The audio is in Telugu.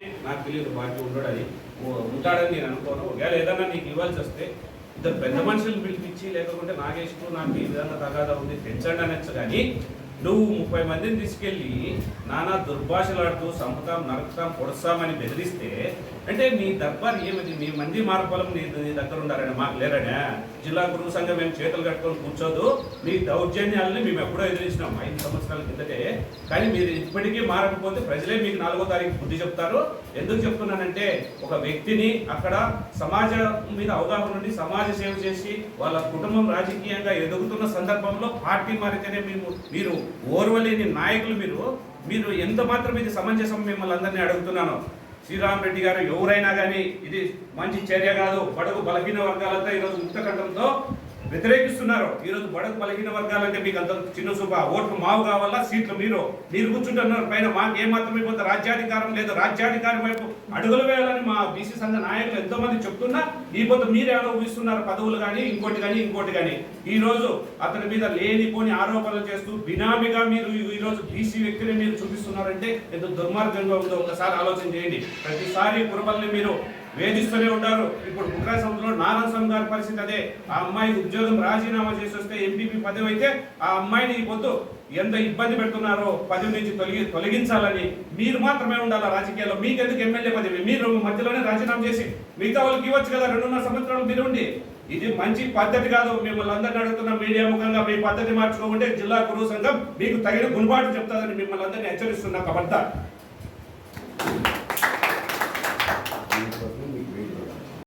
నాకు తెలియదు బాకీ ఉండడని ఓ- ఉంటాడని నేను అనుకోను. ఒకవేళ ఏదన్నా నీకు ఇవ్వాల్సి వస్తే ఇద్దరు పెద్ద మనుషులు పిలిపించి లేకుంటే నాగేష్కు నాకు ఈ విధంగా తగాదా ఉంది పెంచండి అనొచ్చు. కానీ నువ్వు ముప్పై మందిని తీసుకెళ్ళి నానా దుర్భాషలాడుతూ సంపుతాం నరకుతాం పొడుస్తామని బెదిరిస్తే అంటే మీ దర్బార్ ఏమిటి మీ మంది మార్పలం నీ నీ దగ్గర ఉండాలని మాకు లేరనే? జిల్లా గురువు సంఘం మేము చేతులు కట్టుకొని కూర్చోదు? మీ దౌర్జన్యాలని మేము ఎప్పుడో ఎదిరించినాం ఐదు సంవత్సరాల కిందటే. కానీ మీరు ఇప్పటికీ మారకపోతే ప్రజలే మీకు నాలుగో తారీఖు బుద్ధి చెప్తారు. ఎందుకు చెప్తున్నానంటే ఒక వ్యక్తిని అక్కడ సమాజం మీద అవగాహన ఉండి సమాజ సేవ చేసి వాళ్ళ కుటుంబం రాజకీయంగా ఎదుగుతున్న సందర్భంలో పార్టీ మారితేనే మేము మీరు ఓర్వలేని నాయకులు మీరు మీరు ఎంత మాత్రం ఇది సమంజసం మిమ్మల్ని అందరినీ అడుగుతున్నాను. శ్రీరామ్ రెడ్డి గారు ఎవరైనా కానీ ఇది మంచి చర్య కాదు బడుగు బలహీన వర్గాలంతా ఈరోజు ముక్తకంఠంతో వ్యతిరేకిస్తున్నారు. ఈరోజు బడుగు బలహీన వర్గాలంటే మీకు అంత చిన్న శుభ ఓట్లు మావు కావాలా? సీట్లు మీరు. మీరు కూర్చుంటున్నారు. పైన మాకు ఏమాత్రం ఇవ్వదు రాజ్యాధికారం లేదు. రాజ్యాధికారం వైపు అడుగులు వేయాలని మా బీసీ సంఘ నాయకులు ఎంతో మంది చెప్తున్నా ఈ పొద్దు మీరు అనుభవిస్తున్నారు పదవులు కానీ ఇంకోటి కానీ ఇంకోటి కానీ ఈ రోజు అతని మీద లేనిపోని ఆరోపణలు చేస్తూ బినామీగా మీరు ఈ- రోజు బీసీ వ్యక్తిని మీరు చూపిస్తున్నారంటే ఎంత దుర్మార్గంగా ఉందో ఒకసారి ఆలోచన చేయండి. ప్రతిసారి కురబల్ని మీరు వేధిస్తూనే ఉంటారు. ఇప్పుడు కుట్రా సంస్థలో నారాయణ గారి పరిస్థితి అదే. ఆ అమ్మాయి ఉద్యోగం రాజీనామా చేసి వస్తే ఎంపీపీ పదవి అయితే ఆ అమ్మాయిని ఈ పొద్దు ఎంత ఇబ్బంది పెడుతున్నారో పదవి నుంచి తొలగి తొలగించాలని మీరు మాత్రమే ఉండాలి రాజకీయాల్లో? మీకెందుకు ఎమ్మెల్యే పదవి? మీరు మధ్యలోనే రాజీనామా చేసి మిగతా వాళ్ళకి ఇవ్వచ్చు కదా రెండున్నర సంవత్సరాలు మీరు ఉండి ఇది మంచి పద్ధతి కాదు. మిమ్మల్ని అందరిని అడుగుతున్న మీడియా ముఖంగా మీ పద్ధతి మార్చుకోకుంటే జిల్లా గురువు సంఘం మీకు తగిన గుణపాటు చెప్తాదని మిమ్మల్ని అందరినీ హెచ్చరిస్తున్నా కబర్దా